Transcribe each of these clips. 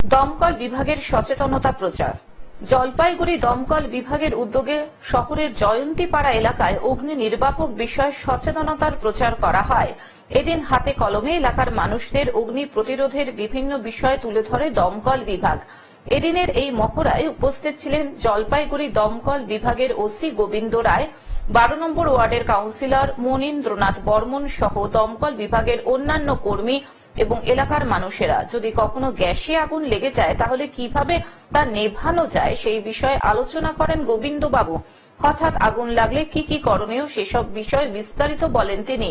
দমকল বিভাগের সচেতনতা প্রচার। জলপাইগুড়ি দমকল বিভাগের উদ্যোগে শহরের জয়ন্তীপাড়া এলাকায় অগ্নি নির্বাপক বিষয়ে সচেতনতার প্রচার করা হয়। এদিন হাতে কলমে এলাকার মানুষদের অগ্নি প্রতিরোধের বিভিন্ন বিষয় তুলে ধরে দমকল বিভাগ। এদিনের এই মহড়ায় উপস্থিত ছিলেন জলপাইগুড়ি দমকল বিভাগের ওসি গোবিন্দ রায়, বারো নম্বর ওয়ার্ডের কাউন্সিলর মনীন্দ্রনাথ বর্মন সহ দমকল বিভাগের অন্যান্য কর্মী এবং এলাকার মানুষেরা, যদি কখনো গ্যাসে আগুন লেগে যায়, তাহলে কীভাবে তা নেভানো যায় সেই বিষয়ে আলোচনা করেন গোবিন্দবাবু। হঠাৎ আগুন লাগলে কি কি করণীয় সেসব বিষয়ে বিস্তারিত বলেন তিনি।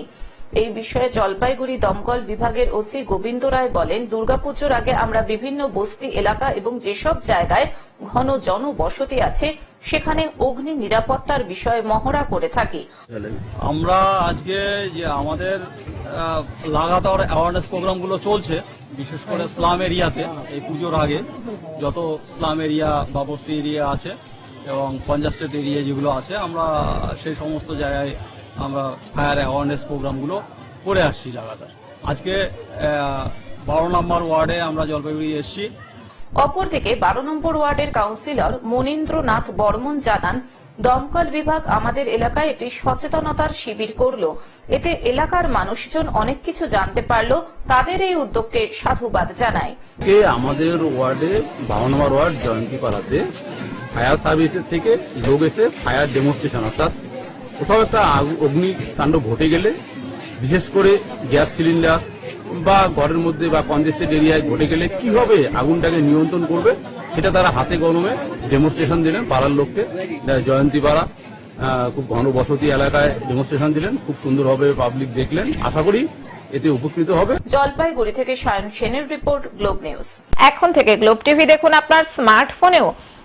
এই বিষয়ে জলপাইগুড়ি দমকল বিভাগের ওসি গোবিন্দ রায় বলেন, দুর্গাপুজোর আগে আমরা বিভিন্ন বস্তি এলাকা এবং যেসব জায়গায় ঘন জনবসতি আছে, সেখানে অগ্নি নিরাপত্তার বিষয়ে মহড়া করে থাকি। আমরা আজকে যে আমাদের লাগাতার অ্যাওয়ারনেস প্রোগ্রামগুলো চলছে, বিশেষ করে স্লাম এরিয়াতে, এই পুজোর আগে, যত স্লাম এরিয়া বা বস্তি এরিয়া আছে এবং কনজাস্টেড এরিয়া যেগুলো আছে, আমরা সেই সমস্ত জায়গায় আমরা ফায়ার অ্যাওয়ারনেস প্রোগ্রামগুলো করে আসছি লাগাতার। আজকে আহ, বারো নম্বর ওয়ার্ডে আমরা জলপাইগুড়ি এসেছি। অপরদিকে বারো নম্বর ওয়ার্ডের কাউন্সিলর মনীন্দ্রনাথ বর্মন জানান দমকল বিভাগ আমাদের এলাকায় একটি সচেতনতার শিবির করল। এতে এলাকার মানুষজন অনেক কিছু জানতে পারল তাদের এই উদ্যোগকে সাধুবাদ জানায়। আমাদের ওয়ার্ডে বারো নম্বর ওয়ার্ড জয়ন্তী পাড়াতে ফায়ার সার্ভিসের থেকে লোক এসে ফায়ার ডেমনস্ট্রেশন অর্থাৎ কোথাও একটা অগ্নিকাণ্ড ঘটে গেলে, বিশেষ করে গ্যাস সিলিন্ডার বা ঘরের মধ্যে বা কনজেস্টেড এরিয়ায় ঘটে গেলে কীভাবে আগুনটাকে নিয়ন্ত্রণ করবে, সেটা তারা হাতে গরমে ডেমনস্ট্রেশন দিলেন পাড়ার লোককে। জয়ন্তী পাড়া খুব ঘন বসতি এলাকায় ডেমনস্ট্রেশন দিলেন, খুব সুন্দরভাবে পাবলিক দেখলেন। আশা করি এতে উপকৃত হবে। জলপাইগুড়ি থেকে সায়ন সেনের রিপোর্ট, গ্লোব নিউজ। এখন থেকে গ্লোব টিভি দেখুন আপনার স্মার্টফোনেও।